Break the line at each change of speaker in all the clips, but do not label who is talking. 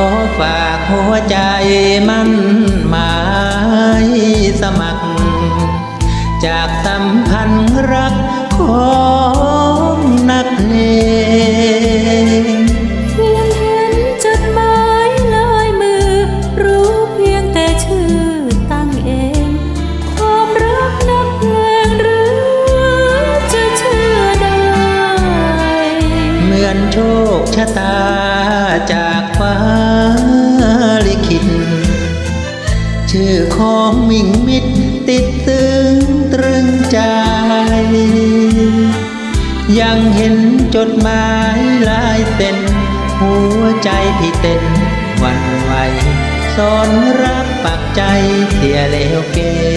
อฝากหัวใจมันหมายสมัคร จากสัมพันธ์รักของนักเพลง
เพียงเห็นจดหมายลายมือ รู้เพียงแต่ชื่อตั้งเอง ความรักนักเพลงหรือจะเชื่อได้
เหมือนโชคชะตาจาก ของมิ่งมิดติดตึงตรึงใจ ยังเห็นจดหมายลายเส้นหัวใจที่เต้นวันไหวสอนรักปักใจเสียแล้ว
เก้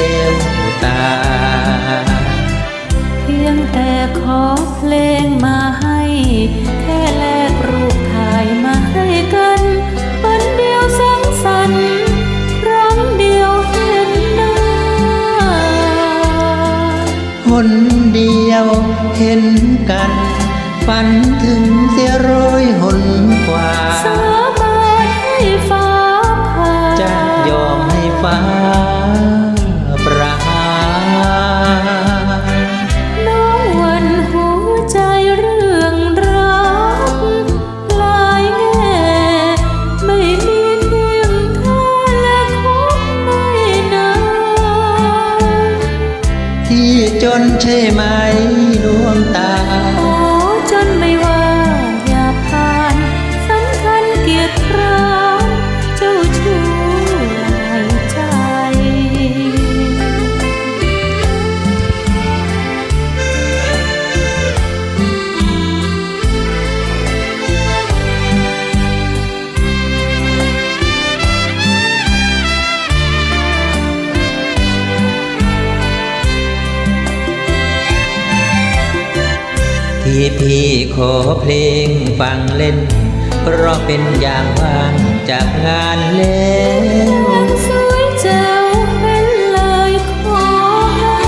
ฝันถึงเสียร้อยหนกว่า
สาบานให้ฟ้าผ่า
จะยอมให้ฟ้าประหาร
น้องหวันหัวใจเรื่องรักหลายแง่ไม่มีเพียงเธอและคบไม่นาน
ที่จนใช่ไหมด ที่พี่ขอเพลงฟังเล่น เพราะเป็นอย่างว่างจากงานแล้ว
ยังสวยเจ้าเห็นเลยขอให้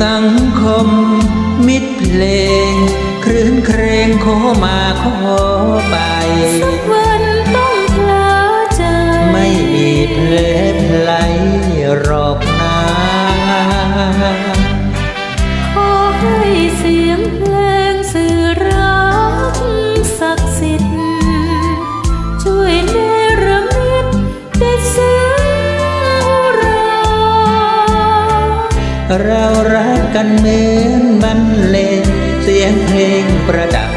สังคมมิตรเพลง ครื้นเครงขอมาขอไป
สักวันต้องเพลอใจ
ไม่มีเพลเพลาย เรารักกันเหมือนบรรเลงเสียงเพลงประดับ